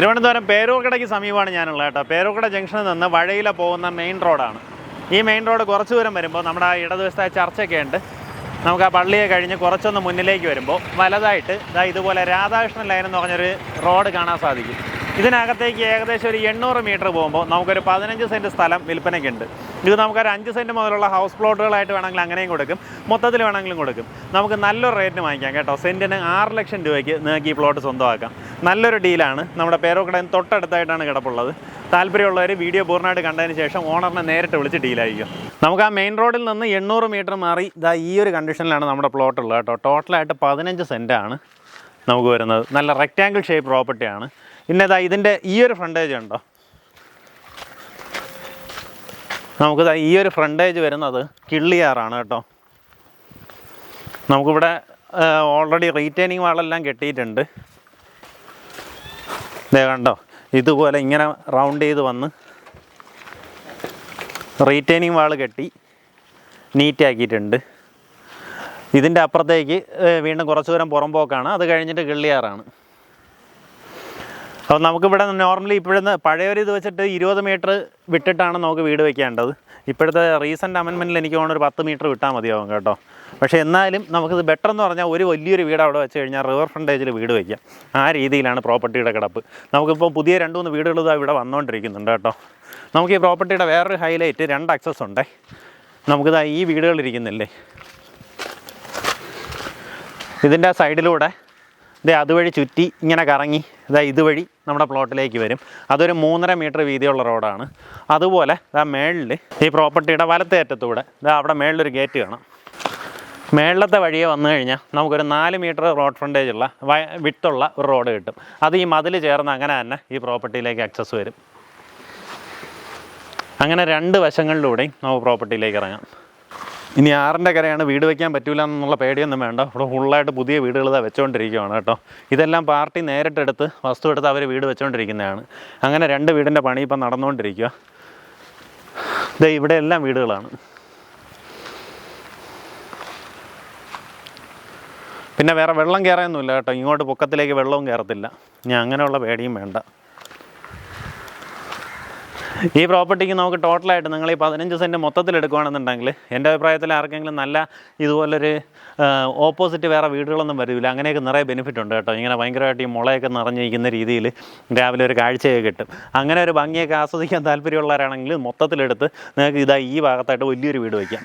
തിരുവനന്തപുരം പേരൂർക്കടയ്ക്ക് സമീപമാണ് ഞാനുള്ളത് കേട്ടോ. പേരൂർക്കട ജംഗ്ഷനിൽ നിന്ന് വഴയില പോകുന്ന മെയിൻ റോഡാണ്. ഈ മെയിൻ റോഡ് കുറച്ച് ദൂരം വരുമ്പോൾ നമ്മുടെ ആ ഇടതുവശത്തെ ചർച്ചയൊക്കെ ഉണ്ട്. നമുക്ക് ആ പള്ളിയെ കഴിഞ്ഞ് കുറച്ചൊന്ന് മുന്നിലേക്ക് വരുമ്പോൾ വലതായിട്ട് ഇതാ ഇതുപോലെ രാധാകൃഷ്ണൻ ലൈൻ എന്ന് പറഞ്ഞൊരു റോഡ് കാണാൻ സാധിക്കും. ഇതിനകത്തേക്ക് ഏകദേശം ഒരു എണ്ണൂറ് മീറ്റർ പോകുമ്പോൾ നമുക്കൊരു പതിനഞ്ച് സെന്റ് സ്ഥലം വിൽപ്പനയ്ക്കുണ്ട് ഇത് നമുക്കൊരു അഞ്ച് സെന്റ് മുതലുള്ള ഹൗസ് പ്ലോട്ടുകളായിട്ട് വേണമെങ്കിൽ അങ്ങനെയും കൊടുക്കും. മൊത്തത്തിൽ വേണമെങ്കിലും കൊടുക്കും. നമുക്ക് നല്ലൊരു റേറ്റിന് വാങ്ങിക്കാം കേട്ടോ. സെന്റിന് ആറ് ലക്ഷം രൂപയ്ക്ക് നിങ്ങൾക്ക് ഈ പ്ലോട്ട് സ്വന്തമാക്കാം. നല്ലൊരു ഡീലാണ്. നമ്മുടെ പേരോക്കടയിൽ തൊട്ടടുത്തായിട്ടാണ് കിടപ്പുള്ളത്. താല്പര്യമുള്ളവർ വീഡിയോ പൂർണമായിട്ട് കണ്ടതിന് ശേഷം ഓണറിനെ നേരിട്ട് വിളിച്ച് ഡീലായിരിക്കും. നമുക്ക് ആ മെയിൻ റോഡിൽ നിന്ന് എണ്ണൂറ് മീറ്റർ മാറി ഇതാ ഈ ഒരു കണ്ടീഷനിലാണ് നമ്മുടെ പ്ലോട്ട് ഉള്ളത് കേട്ടോ. ടോട്ടലായിട്ട് പതിനഞ്ച് സെന്റാണ് നമുക്ക് വരുന്നത്. നല്ല റെക്റ്റാങ്കിൾ ഷേപ്പ് പ്രോപ്പർട്ടിയാണ് പിന്നെ ഇതാ ഇതിന്റെ ഈ ഒരു ഫ്രണ്ടേജ് ഉണ്ടോ? നമുക്കിതാ ഈ ഒരു ഫ്രണ്ടേജ് വരുന്നത് കിള്ളിയാറാണ് കേട്ടോ. നമുക്കിവിടെ ഓൾറെഡി റീറ്റെയിനിങ് വാളെല്ലാം കെട്ടിയിട്ടുണ്ട്. ദേ കണ്ടോ ഇതുപോലെ ഇങ്ങനെ റൗണ്ട് ചെയ്ത് വന്ന് റീറ്റെയിനിങ് വാൾ കെട്ടി നീറ്റാക്കിയിട്ടുണ്ട് ഇതിന്റെ അപ്പുറത്തേക്ക് വീണ്ടും കുറച്ച് ദൂരം പുറമ്പോക്കാണ് അത് കഴിഞ്ഞിട്ട് കിള്ളിയാറാണ് അപ്പോൾ നമുക്കിവിടെ നോർമലി ഇപ്പോഴത്തെ പഴയൊരു ഇത് വെച്ചിട്ട് ഇരുപത് മീറ്റർ വിട്ടിട്ടാണ് നമുക്ക് വീട് വെക്കേണ്ടത്. ഇപ്പോഴത്തെ റീസെന്റ് അമെൻമെന്റിൽ എനിക്ക് തോന്നുന്നു ഒരു പത്ത് മീറ്റർ വിട്ടാൽ മതിയാവും കേട്ടോ. പക്ഷേ എന്നാലും നമുക്കിത് ബെറ്റർ എന്ന് പറഞ്ഞാൽ ഒരു വലിയൊരു വീട് അവിടെ വെച്ച് കഴിഞ്ഞാൽ റിവർ ഫ്രണ്ടേജിൽ വീട് വയ്ക്കാം ആ രീതിയിലാണ് പ്രോപ്പർട്ടിയുടെ കിടപ്പ്. നമുക്കിപ്പോൾ പുതിയ രണ്ട് മൂന്ന് വീടുകൾ ഇതാ ഇവിടെ വന്നുകൊണ്ടിരിക്കുന്നുണ്ട് കേട്ടോ. നമുക്ക് ഈ പ്രോപ്പർട്ടിയുടെ വേറൊരു ഹൈലൈറ്റ് രണ്ട് അക്സസ് ഉണ്ടേ. നമുക്കിതാ ഈ വീടുകളിരിക്കുന്നില്ലേ ഇതിന്റെ സൈഡിലൂടെ ഇതേ അതുവഴി ചുറ്റി ഇങ്ങനെ കറങ്ങി ഇതാ ഇതുവഴി നമ്മുടെ പ്ലോട്ടിലേക്ക് വരും. അതൊരു മൂന്നര മീറ്റർ വീതിയുള്ള റോഡാണ്. അതുപോലെ ഇതാ മേളിൽ ഈ പ്രോപ്പർട്ടിയുടെ വലത്തെ അറ്റത്തൂടെ ഇതാ അവിടെ മേളിലൊരു ഗേറ്റ് കാണാം. മേളിലത്തെ വഴിയെ വന്നു കഴിഞ്ഞാൽ നമുക്കൊരു നാല് മീറ്റർ റോഡ് ഫ്രണ്ടേജ് ഉള്ള വിട്ടുള്ള ഒരു റോഡ് കിട്ടും. അത് ഈ മതിൽ ചേർന്ന് അങ്ങനെ തന്നെ ഈ പ്രോപ്പർട്ടിയിലേക്ക് ആക്സസ് വരും. അങ്ങനെ രണ്ട് വശങ്ങളിലൂടെയും നമുക്ക് പ്രോപ്പർട്ടിയിലേക്ക് ഇറങ്ങാം. ഇനി ആറിന്റെ കരയാണ് വീട് വെക്കാൻ പറ്റൂല എന്നുള്ള പേടിയൊന്നും വേണ്ട. ഇവിടെ ഫുള്ളായിട്ട് പുതിയ വീടുകൾ ഇതാ വെച്ചുകൊണ്ടിരിക്കുകയാണ് കേട്ടോ. ഇതെല്ലാം പാർട്ടി നേരിട്ടെടുത്ത് വസ്തു എടുത്ത് അവർ വീട് വെച്ചുകൊണ്ടിരിക്കുന്നതാണ് അങ്ങനെ രണ്ട് വീടിന്റെ പണി ഇപ്പം നടന്നുകൊണ്ടിരിക്കുക ഇതേ ഇവിടെ എല്ലാം വീടുകളാണ്. പിന്നെ വേറെ വെള്ളം കയറാനൊന്നുമില്ല കേട്ടോ. ഇങ്ങോട്ട് പൊക്കത്തിലേക്ക് വെള്ളവും കയറത്തില്ല. ഇനി അങ്ങനെയുള്ള പേടിയും വേണ്ട. ഈ പ്രോപ്പർട്ടിക്ക് നമുക്ക് ടോട്ടലായിട്ട് നിങ്ങൾ ഈ പതിനഞ്ച് സെന്റ് മൊത്തത്തിൽ എടുക്കുകയാണെന്നുണ്ടെങ്കിൽ എന്റെ അഭിപ്രായത്തിൽ ആർക്കെങ്കിലും നല്ല ഇതുപോലൊരു ഓപ്പോസിറ്റ് വേറെ വീടുകളൊന്നും വരില്ല. അങ്ങനെയൊക്കെ നിറയെ ബെനിഫിറ്റ് ഉണ്ട് കേട്ടോ. ഇങ്ങനെ ഭയങ്കരമായിട്ട് ഈ മുളയൊക്കെ നിറഞ്ഞിരിക്കുന്ന രീതിയിൽ രാവിലെ ഒരു കാഴ്ചയൊക്കെ കിട്ടും. അങ്ങനെ ഒരു ഭംഗിയൊക്കെ ആസ്വദിക്കാൻ താല്പര്യമുള്ളവരാണെങ്കിൽ മൊത്തത്തിലെടുത്ത് നിങ്ങൾക്ക് ഇതാ ഈ ഭാഗത്തായിട്ട് വലിയൊരു വീട് വയ്ക്കാം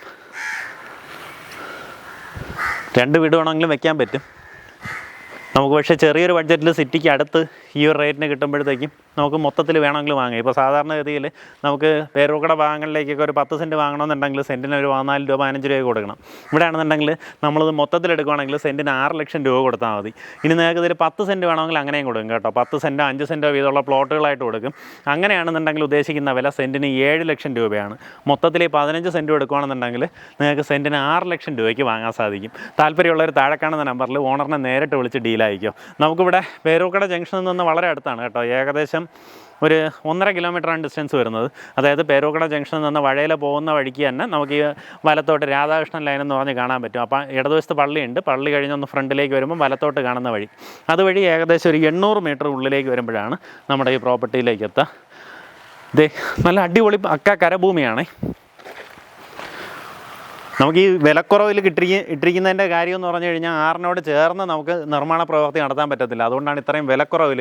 രണ്ട് വീട് വേണമെങ്കിലും വെക്കാൻ പറ്റും. നമുക്ക് പക്ഷേ ചെറിയൊരു ബഡ്ജറ്റിൽ സിറ്റിക്ക് അടുത്ത് ഈ ഒരു റേറ്റിന് കിട്ടുമ്പോഴത്തേക്കും നമുക്ക് മൊത്തത്തിൽ വേണമെങ്കിൽ വാങ്ങാം. ഇപ്പോൾ സാധാരണഗതിയിൽ നമുക്ക് പേരൂക്കട ഭാഗങ്ങളിലേക്കൊക്കെ ഒരു പത്ത് സെന്റ് വാങ്ങണമെന്നുണ്ടെങ്കിൽ സെന്റിന് ഒരു പതിനാല് രൂപ പതിനഞ്ച് രൂപ കൊടുക്കണം. ഇവിടെ ആണെന്നുണ്ടെങ്കിൽ നമ്മളത് മൊത്തത്തിൽ എടുക്കുകയാണെങ്കിൽ സെന്റിന് ആറ് ലക്ഷം രൂപ കൊടുത്താൽ മതി. ഇനി നിങ്ങൾക്ക് ഇതിൽ പത്ത് സെന്റ് വേണമെങ്കിൽ അങ്ങനെയും കൊടുക്കും കേട്ടോ. പത്ത് സെന്റോ അഞ്ച് സെന്റോ വീതമുള്ള പ്ലോട്ടുകളായിട്ട് കൊടുക്കും. അങ്ങനെയാണെന്നുണ്ടെങ്കിൽ ഉദ്ദേശിക്കുന്ന വില സെന്റിന് ഏഴ് ലക്ഷം രൂപയാണ്. മൊത്തത്തിൽ ഈ പതിനഞ്ച് സെന്റ് എടുക്കുകയാണെന്നുണ്ടെങ്കിൽ നിങ്ങൾക്ക് സെന്റിന് ആറ് ലക്ഷം രൂപയ്ക്ക് വാങ്ങാൻ സാധിക്കും. താല്പര്യമുള്ളവർ താഴെ കാണുന്ന നമ്പറിൽ ഓണറിനെ നേരിട്ട് വിളിച്ച് ഡീലായിരിക്കും നമുക്കിവിടെ പേരൂക്കട ജംഗ്ഷനിൽ നിന്ന് വളരെ അടുത്താണ് കേട്ടോ. ഏകദേശം ഒരു ഒന്നര കിലോമീറ്ററാണ് ഡിസ്റ്റൻസ് വരുന്നത്. അതായത് പേരൂക്കട ജംഗ്ഷനിൽ നിന്ന് വഴയിൽ പോകുന്ന വഴിക്ക് തന്നെ നമുക്ക് ഈ വലത്തോട്ട് രാധാകൃഷ്ണൻ ലൈൻ എന്ന് പറഞ്ഞ് കാണാൻ പറ്റും. അപ്പോൾ ഇടതുവശത്ത് പള്ളിയുണ്ട്. പള്ളി കഴിഞ്ഞൊന്ന് ഫ്രണ്ടിലേക്ക് വരുമ്പോൾ വലത്തോട്ട് കാണുന്ന വഴി. അതുവഴി ഏകദേശം ഒരു എണ്ണൂറ് മീറ്റർ ഉള്ളിലേക്ക് വരുമ്പോഴാണ് നമ്മുടെ ഈ പ്രോപ്പർട്ടിയിലേക്ക് എത്തുക. ഇതേ നല്ല അടിപൊളി അക്ക കരഭൂമിയാണേ. നമുക്ക് ഈ വിലക്കുറവിൽ കിട്ടി ഇട്ടിരിക്കുന്നതിന്റെ കാര്യം എന്ന് പറഞ്ഞു കഴിഞ്ഞാൽ ആറിനോട് ചേർന്ന് നമുക്ക് നിർമ്മാണ പ്രവൃത്തി നടത്താൻ പറ്റത്തില്ല. അതുകൊണ്ടാണ് ഇത്രയും വിലക്കുറവിൽ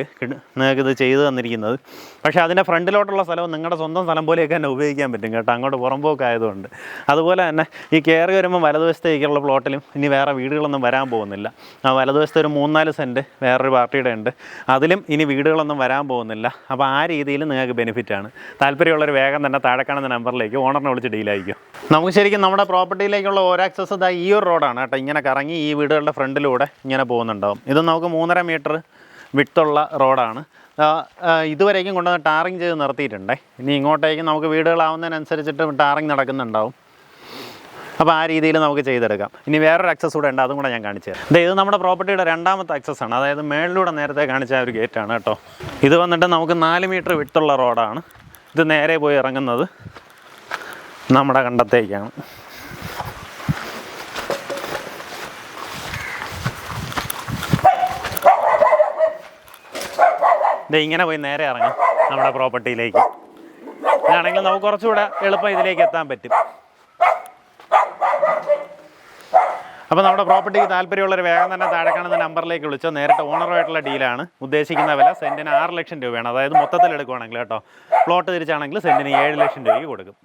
നിങ്ങൾക്ക് ഇത് ചെയ്തു തന്നിരിക്കുന്നത്. പക്ഷേ അതിന്റെ ഫ്രണ്ടിലോട്ടുള്ള സ്ഥലവും നിങ്ങളുടെ സ്വന്തം സ്ഥലം പോലെയൊക്കെ തന്നെ ഉപയോഗിക്കാൻ പറ്റും കേട്ടോ. അങ്ങോട്ട് പുറമ്പോക്കായതുകൊണ്ട് അതുപോലെ തന്നെ ഈ കയറി വരുമ്പോൾ വലതുവശത്തേക്കുള്ള പ്ലോട്ടിലും ഇനി വേറെ വീടുകളൊന്നും വരാൻ പോകുന്നില്ല. ആ വലതുവശത്ത് ഒരു മൂന്നാൽ സെന്റ് വേറൊരു പാർട്ടിയുടെ ഉണ്ട്. അതിലും ഇനി വീടുകളൊന്നും വരാൻ പോകുന്നില്ല. അപ്പോൾ ആ രീതിയിൽ നിങ്ങൾക്ക് ബെനിഫിറ്റാണ്. താല്പര്യമുള്ളൊരു വേഗം തന്നെ താഴെ കാണുന്ന നമ്പറിലേക്ക് ഓണറിനെ വിളിച്ച് ഡീലായിരിക്കും. നമുക്ക് ശരിക്കും നമ്മുടെ പ്രോപ്പർട്ടിയിലേക്കുള്ള ഓരോ ആക്സസ് ഇതാ ഈ ഒരു റോഡാണ് കേട്ടോ. ഇങ്ങനെ കറങ്ങി ഈ വീടുകളുടെ ഫ്രണ്ടിലൂടെ ഇങ്ങനെ പോകുന്നുണ്ടാവും. ഇത് നമുക്ക് മൂന്നര മീറ്റർ വിട്ടുള്ള റോഡാണ്. ഇതുവരേക്കും കൊണ്ടുവന്ന് ടാറിങ് ചെയ്ത് നിർത്തിയിട്ടുണ്ടേ. ഇനി ഇങ്ങോട്ടേക്ക് നമുക്ക് വീടുകളാവുന്നതിനനുസരിച്ചിട്ട് ടാറിങ് നടക്കുന്നുണ്ടാവും. അപ്പോൾ ആ രീതിയിൽ നമുക്ക് ചെയ്തെടുക്കാം. ഇനി വേറൊരു അക്സസ് കൂടെ ഉണ്ട് അതും കൂടെ ഞാൻ കാണിച്ചു തരാം. ഇത് നമ്മുടെ പ്രോപ്പർട്ടിയുടെ രണ്ടാമത്തെ അക്സസ് ആണ്. അതായത് മേളിലൂടെ നേരത്തെ കാണിച്ച ഒരു ഗേറ്റാണ് കേട്ടോ. ഇത് വന്നിട്ട് നമുക്ക് നാല് മീറ്റർ വിട്ടുള്ള റോഡാണ്. ഇത് നേരെ പോയി ഇറങ്ങുന്നത്. നമ്മുടെ കണ്ടത്തേക്കാണ്. ഇത് ഇങ്ങനെ പോയി നേരെ ഇറങ്ങി നമ്മുടെ പ്രോപ്പർട്ടിയിലേക്ക്. ഇതാണെങ്കിൽ നമുക്ക് കുറച്ചുകൂടെ എളുപ്പം ഇതിലേക്ക് എത്താൻ പറ്റും. അപ്പോൾ നമ്മുടെ പ്രോപ്പർട്ടിക്ക് താല്പര്യമുള്ളവർ വേഗം തന്നെ താഴെ കാണുന്ന നമ്പറിലേക്ക് വിളിച്ചോ. നേരിട്ട് ഓണറുമായിട്ടുള്ള ഡീലാണ്. ഉദ്ദേശിക്കുന്ന വില സെന്റിന് ആറ് ലക്ഷം രൂപയാണ്. അതായത് മൊത്തത്തിൽ എടുക്കുവാണെങ്കിൽ കേട്ടോ പ്ലോട്ട് തിരിച്ചാണെങ്കിൽ സെന്റിന് ഏഴ് ലക്ഷം രൂപയ്ക്ക് കൊടുക്കും.